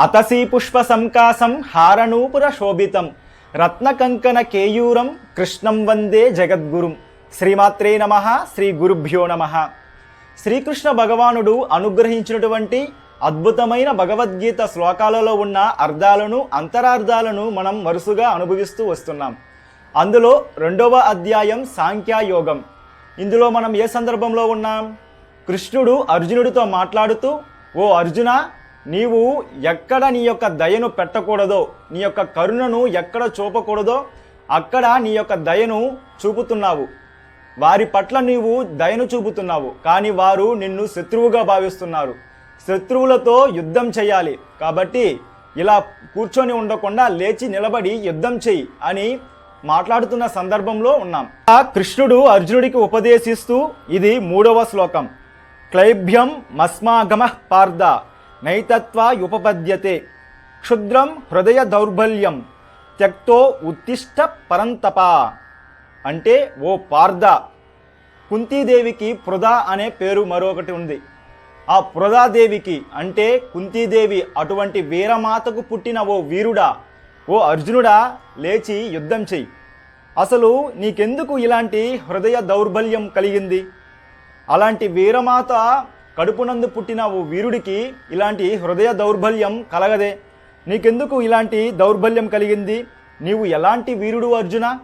అతసీపుష్ప సంకాసం హారనూపుర శోభితం రత్నకంకణ కేయూరం కృష్ణం వందే జగద్గురుం. శ్రీమాత్రే నమ శ్రీ గురుభ్యో నమ. శ్రీకృష్ణ భగవానుడు అనుగ్రహించినటువంటి అద్భుతమైన భగవద్గీత శ్లోకాలలో ఉన్న అర్థాలను అంతరార్థాలను మనం వరుసగా అనుభవిస్తూ వస్తున్నాం. అందులో రెండవ అధ్యాయం సాంఖ్యాయోగం. ఇందులో మనం ఏ సందర్భంలో ఉన్నాం? కృష్ణుడు అర్జునుడితో మాట్లాడుతూ ఓ అర్జున నీవు ఎక్కడ నీ యొక్క దయను పెట్టకూడదో నీ యొక్క కరుణను ఎక్కడ చూపకూడదో అక్కడ నీ యొక్క దయను చూపుతున్నావు. వారి పట్ల నీవు దయను చూపుతున్నావు కానీ వారు నిన్ను శత్రువుగా భావిస్తున్నారు. శత్రువులతో యుద్ధం చేయాలి కాబట్టి ఇలా కూర్చొని ఉండకుండా లేచి నిలబడి యుద్ధం చెయ్యి అని మాట్లాడుతున్న సందర్భంలో ఉన్నాం. ఆ కృష్ణుడు అర్జునుడికి ఉపదేశిస్తూ ఇది మూడవ శ్లోకం. క్లైభ్యం మస్మాగమ పార్థ. నైతత్వ ఉపపద్యతే. క్షుద్రం హృదయ దౌర్బల్యం త్యక్తో ఉత్తిష్ట పరంతప. అంటే ఓ పార్థ కుంతీదేవికి పృదా అనే పేరు మరొకటి ఉంది. ఆ పృదాదేవికి అంటే కుంతీదేవి అటువంటి వీరమాతకు పుట్టిన ఓ వీరుడా ఓ అర్జునుడా లేచి యుద్ధం చెయ్యి. అసలు నీకెందుకు ఇలాంటి హృదయ దౌర్బల్యం కలిగింది? అలాంటి వీరమాత కడుపునందు పుట్టిన ఓ వీరుడికి ఇలాంటి హృదయ దౌర్బల్యం కలగదే. నీకెందుకు ఇలాంటి దౌర్బల్యం కలిగింది? నీవు ఎలాంటి వీరుడు అర్జున?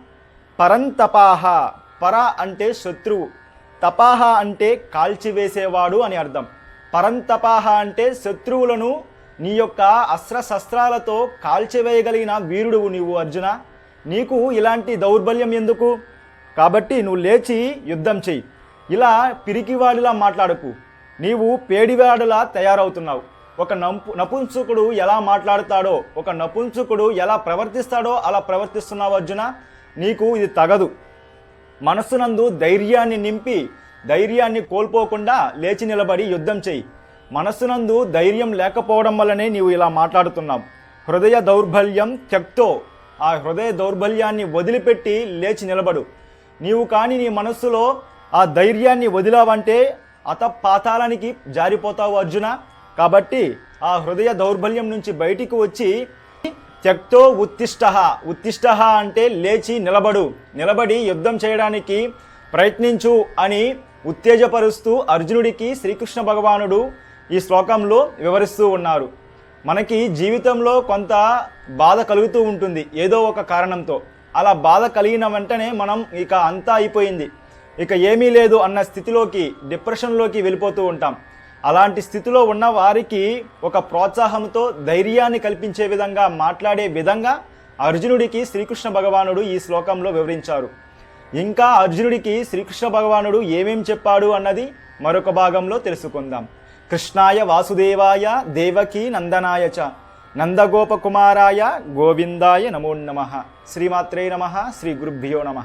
పరంతపాహ. పర అంటే శత్రువు. తపాహ అంటే కాల్చివేసేవాడు అని అర్థం. పరంతపాహ అంటే శత్రువులను నీ యొక్క అస్త్ర శస్త్రాలతో కాల్చివేయగలిగిన వీరుడువు నీవు అర్జున. నీకు ఇలాంటి దౌర్బల్యం ఎందుకు? కాబట్టి నువ్వు లేచి యుద్ధం చెయ్యి. ఇలా పిరికివాడిలా మాట్లాడకు. నీవు పేడివాడలా తయారవుతున్నావు. ఒక నంపు నపుంసకుడు ఎలా మాట్లాడతాడో ఒక నపుంసకుడు ఎలా ప్రవర్తిస్తాడో అలా ప్రవర్తిస్తున్నావు అర్జున. నీకు ఇది తగదు. మనస్సునందు ధైర్యాన్ని నింపి ధైర్యాన్ని కోల్పోకుండా లేచి నిలబడి యుద్ధం చేయి మనస్సునందు ధైర్యం లేకపోవడం వల్లనే నీవు ఇలా మాట్లాడుతున్నావు. హృదయ దౌర్బల్యం త్యక్తో. ఆ హృదయ దౌర్బల్యాన్ని వదిలిపెట్టి లేచి నిలబడు. నీవు కానీ నీ మనస్సులో ఆ ధైర్యాన్ని వదిలావంటే అత పాతాళానికి జారిపోతావు అర్జున? కాబట్టి ఆ హృదయ దౌర్బల్యం నుంచి బయటికి వచ్చి త్యక్తో ఉత్తిష్ట. ఉత్తిష్ట అంటే లేచి నిలబడు. నిలబడి యుద్ధం చేయడానికి ప్రయత్నించు అని ఉత్తేజపరుస్తూ అర్జునుడికి శ్రీకృష్ణ భగవానుడు ఈ శ్లోకంలో వివరిస్తూ ఉన్నారు. మనకి జీవితంలో కొంత బాధ కలుగుతూ ఉంటుంది ఏదో ఒక కారణంతో. అలా బాధ కలిగిన వెంటనే మనం ఇక అంతా అయిపోయింది. ఇక ఏమీ లేదు అన్న స్థితిలోకి డిప్రెషన్లోకి వెళ్ళిపోతూ ఉంటాం. అలాంటి స్థితిలో ఉన్న వారికి ఒక ప్రోత్సాహంతో ధైర్యాన్ని కల్పించే విధంగా మాట్లాడే విధంగా అర్జునుడికి శ్రీకృష్ణ భగవానుడు ఈ శ్లోకంలో వివరించారు. ఇంకా అర్జునుడికి శ్రీకృష్ణ భగవానుడు ఏమేం చెప్పాడు అన్నది మరొక భాగంలో తెలుసుకుందాం. కృష్ణాయ వాసుదేవాయ దేవకీ నందనాయ చ. నందగోపకుమారాయ గోవిందాయ నమో నమ. శ్రీమాత్రే నమ. శ్రీ గురుభ్యో నమ.